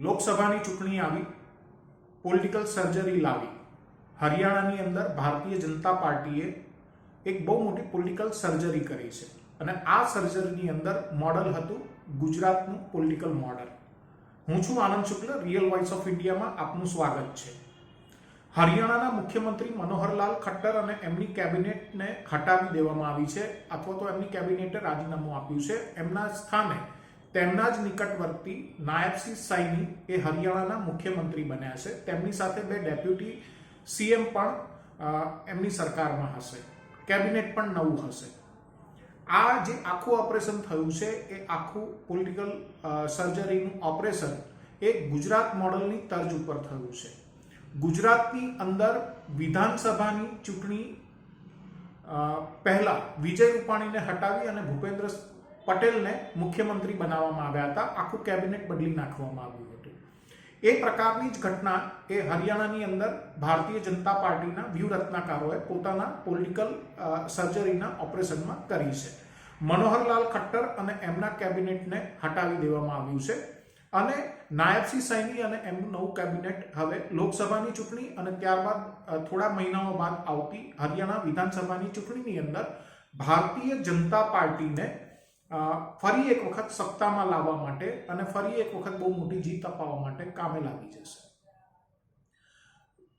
લોકસભાની ચૂંટણી આવી, પોલિટિકલ સર્જરી લાવી. હરિયાણાની અંદર ભારતીય જનતા પાર્ટીએ એક બહુ મોટી પોલિટિકલ સર્જરી કરી છે. અને આ સર્જરીની અંદર મોડલ હતું ગુજરાતનું પોલિટિકલ મોડલ. હું છું Anand Shukla, real voice of ઇન્ડિયામાં આપનું સ્વાગત છે. હરિયાણાના મુખ્યમંત્રી મનોહરલાલ ખટ્ટર અને એમની કેબિનેટને હટાવી દેવામાં આવી છે, અથવા તો એમની કેબિનેટે રાજીનામું આપ્યું છે. એમના સ્થાને તેમના જ નિકટવર્તી નાયબસિંહ સાઈની એ હરિયાણાના મુખ્યમંત્રી બન્યા છે. તેમની સાથે બે ડેપ્યુટી સીએમ પણ એમની સરકારમાં હશે. કેબિનેટ પણ નવું હશે. આ જે આખું ઓપરેશન થયું છે, એ આખું પોલિટિકલ સર્જરીનું ઓપરેશન એ ગુજરાત મોડલની તર્જ ઉપર થયું છે. ગુજરાતની અંદર વિધાનસભાની ચૂંટણી પહેલાં પહેલા વિજય રૂપાણીને હટાવી અને ભૂપેન્દ્ર પટેલને મુખ્યમંત્રી બનાવવામાં આવ્યા હતા. આખું કેબિનેટ બદલી નાખવામાં આવ્યું હતું. એ પ્રકારની જ ઘટના એ હરિયાણાની અંદર ભારતીય જનતા પાર્ટીના વ્યૂહરત્નાકારોએ પોતાના પોલિટિકલ સર્જરીના ઓપરેશનમાં કરી છે. મનોહરલાલ ખટ્ટર અને એમના કેબિનેટને હટાવી દેવામાં આવ્યું છે. અને નાયબસિંહ સૈની અને એમનું નવું કેબિનેટ હવે લોકસભાની ચૂંટણી અને ત્યારબાદ થોડા મહિનાઓ બાદ આવતી હરિયાણા વિધાનસભાની ચૂંટણીની અંદર ભારતીય જનતા પાર્ટીને ફરી એક વખત સત્તામાં લાવવા માટે અને ફરી એક વખત બહુ મોટી જીત અપાવવા માટે કામે લાગી જશે.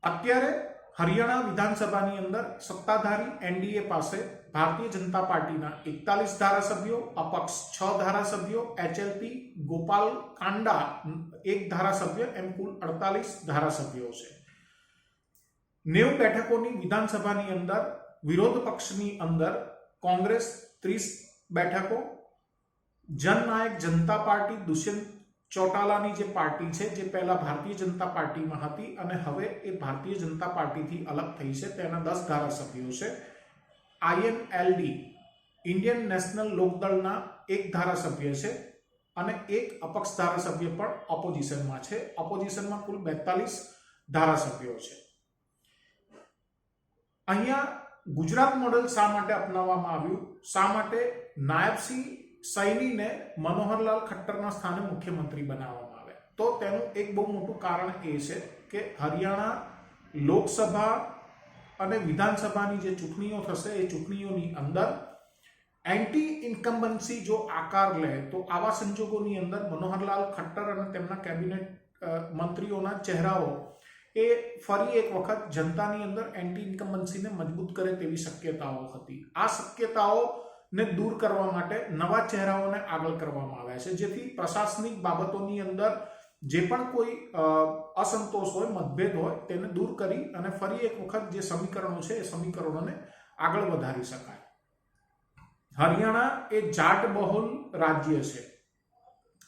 અત્યારે હરિયાણા વિધાનસભાની અંદર સત્તાધારી એનડીએ પાસે ભારતીય જનતા પાર્ટીના એકતાલીસ ધારાસભ્યો, અપક્ષ છ ધારાસભ્યો, એચએલપી, ગોપાલ કાંડા એક ધારાસભ્ય, એમ કુલ અડતાલીસ ધારાસભ્યો છે. નેવ બેઠકોની વિધાનસભાની અંદર, વિરોધ પક્ષની અંદર કોંગ્રેસ ત્રીસ બેઠકો જનનાયક જનતા પાર્ટી દુષ્યંત ચોટાલાની જે પાર્ટી છે, જે પહેલા ભારતીય જનતા પાર્ટીમાં હતી અને હવે એ ભારતીય જનતા પાર્ટીથી અલગ થઈ છે. તેના દસ ધારાસભ્યો છે. આઈએનએલડી ઇન્ડિયન નેશનલ લોકદળના એક ધારાસભ્ય છે અને એક અપક્ષ ધારાસભ્ય પણ ઓપોઝિશનમાં છે. ઓપોઝિશનમાં કુલ બેતાલીસ ધારાસભ્યો છે. અહીંયા ગુજરાત મોડેલ શા માટે અપનાવવામાં આવ્યું? શા માટે નાયબસિંહ સૈનીને મનોહરલાલ ખટ્ટરના સ્થાને મુખ્યમંત્રી બનાવવામાં આવે. તો તેનું એક બહુ મોટું કારણ એ છે કે હરિયાણા લોકસભા અને વિધાનસભાની જે ચૂંટણીઓ થશે, એ ચૂંટણીઓની અંદર એન્ટી ઇન્કમ્બન્સી જો આકાર લે, તો આવા સંજોગોની અંદર મનોહરલાલ ખટ્ટર અને તેમના કેબિનેટ મંત્રીઓના ચહેરાઓ એ ફરી એક વખત જનતાની અંદર એન્ટી ઇન્કમ્બન્સીને મજબૂત કરે તેવી શક્યતાઓ હતી. આ શક્યતાઓને દૂર કરવા માટે નવા ચહેરાઓને આગળ કરવામાં આવ્યા છે. જેથી પ્રશાસનિક બાબતોની અંદર જે પણ કોઈ અસંતોષ હોય, મતભેદ હોય, તેને દૂર કરી અને ફરી એક વખત જે સમીકરણો છે, એ સમીકરણોને આગળ વધારી શકાય. હરિયાણા એ જાટ બહુલ રાજ્ય છે.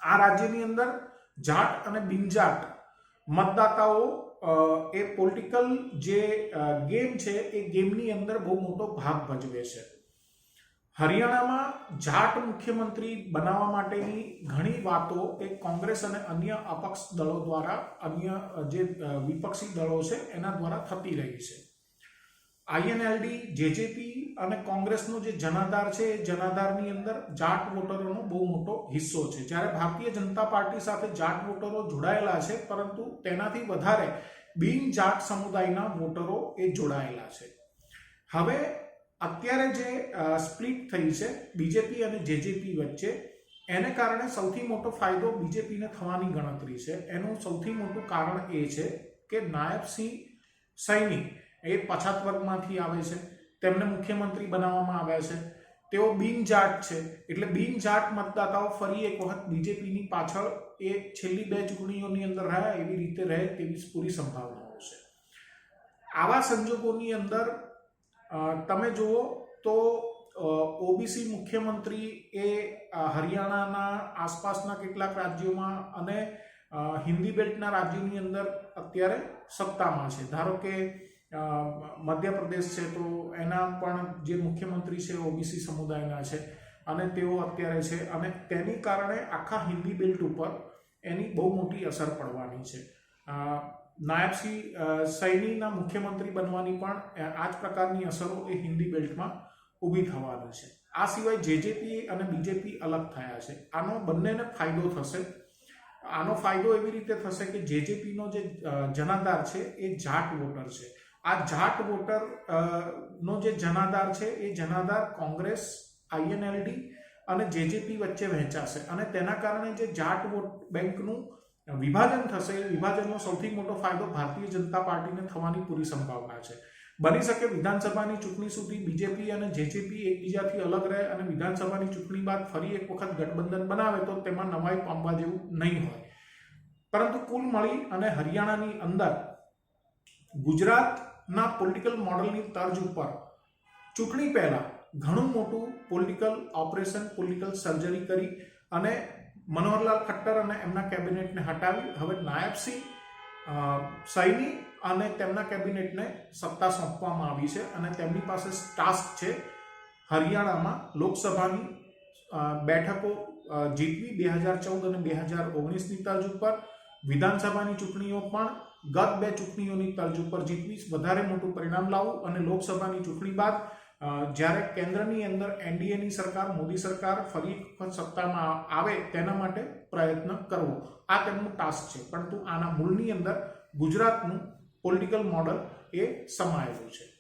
આ રાજ્યની અંદર જાટ અને બિનજાટ મતદાતાઓ એ પોલિટિકલ જે ગેમ છે, એ ગેમની અંદર બહુ મોટો ભાગ ભજવે છે. હરિયાણામાં જાટ મુખ્યમંત્રી બનાવવા માટેની ઘણી વાતો એ કોંગ્રેસ અને અન્ય અપક્ષ દળો દ્વારા, અન્ય જે વિપક્ષી દળો છે, એના દ્વારા થતી રહી છે. આઈએનએલડી જેજેપી અને કોંગ્રેસનો જે જનાધાર છે, એ જનાધારની અંદર જાટ વોટરોનો બહુ મોટો હિસ્સો છે. જ્યારે ભારતીય જનતા પાર્ટી સાથે જાટ વોટરો જોડાયેલા છે, પરંતુ તેનાથી વધારે બિન જાટ સમુદાયના વોટરો એ જોડાયેલા છે. હવે અત્યારે જે સ્પ્લિટ થઈ છે બીજેપી અને જેજેપી વચ્ચે, એને કારણે સૌથી મોટો ફાયદો બીજેપીને થવાની ગણતરી છે. એનું સૌથી મોટું કારણ એ છે કે નાયબસિંહ સૈની એ પછાત વર્ગમાંથી આવે છે. તેમને મુખ્યમંત્રી બનાવવામાં આવ્યા છે. તેઓ બિનજાટ છે. એટલે બિનજાટ મતદાતાઓ ફરી એક વખત બીજેપીની પાછળ એ છેલ્લી બે ચૂંટણીઓની અંદર રહ્યા, એવી રીતે રહે તેવી પૂરી સંભાવનાઓ છે. આવા સંજોગોની અંદર તમે જુઓ તો ઓબીસી મુખ્યમંત્રી એ હરિયાણાના આસપાસના કેટલાક રાજ્યોમાં અને હિન્દી બેલ્ટના રાજ્યોની અંદર અત્યારે સત્તામાં છે. ધારો કે મધ્યપ્રદેશ છે તો એના પણ જે મુખ્યમંત્રી છે ઓબીસી સમુદાયના છે અને તેઓ અત્યારે છે અને તેની કારણે આખા હિન્દી બેલ્ટ ઉપર એની બહુ મોટી અસર પડવાની છે. અ, શ્રી સૈનીના મુખ્યમંત્રી બનવાની પણ આ જ પ્રકારની અસરો એ હિન્દી બેલ્ટમાં ઊભી થવાની છે. આ સિવાય જેજેપી અને બીજેપી અલગ થયા છે. આનો બંનેને ફાયદો થશે. આનો ફાયદો એવી રીતે થશે કે જેજેપીનો જે જનાધાર છે એ જાટ વોટર છે. આ જાટ વોટર નો જે જનાધાર છે એ જનાધાર કોંગ્રેસ આઈએનએલડી અને જેજેપી વચ્ચે વહેંચાશે. અને તેના કારણે જે જાટ વોટ બેંકનું વિભાજન થશે. વિભાજનનો સૌથી મોટો ફાયદો ભારતીય જનતા પાર્ટીને થવાની પૂરી સંભાવના છે. બની શકે વિધાનસભાની ચૂંટણી સુધી બીજેપી અને જેજેપી એકબીજાથી અલગ રહે અને વિધાનસભાની ચૂંટણી બાદ ફરી એક વખત ગઠબંધન બનાવે તો તેમાં નવાઈ પામવા જેવું નહીં હોય. પરંતુ કુલ મળી અને હરિયાણાની અંદર ગુજરાતના પોલિટિકલ મોડલની તર્જ ઉપર ચૂંટણી પહેલાં ઘણું મોટું પોલિટિકલ ઓપરેશન, પોલિટિકલ સર્જરી કરી અને મનોહરલાલ ખટ્ટર અને એમના કેબિનેટને હટાવી હવે નાયબસિંહ સૈની અને તેમના કેબિનેટને સત્તા સોંપવામાં આવી છે અને તેમની પાસે ટાસ્ક છે હરિયાણામાં લોકસભાની બેઠકો જીતવી બે હજાર ચૌદ અને બે હજાર ઓગણીસની તર્જ ઉપર, વિધાનસભાની ચૂંટણીઓ પણ ગત બે ચૂંટણીઓની તર્જ ઉપર જીતવી, વધારે મોટું પરિણામ લાવવું અને લોકસભાની ચૂંટણી બાદ જ્યારે કેન્દ્રની અંદર એનડીએની સરકાર, મોદી સરકાર ફરી વખત સત્તામાં આવે તેના માટે પ્રયત્ન કરવો, આ તેમનું ટાસ્ક છે. પરંતુ આના મૂળની અંદર ગુજરાતનું પોલિટિકલ મોડલ એ સમાયેલું છે.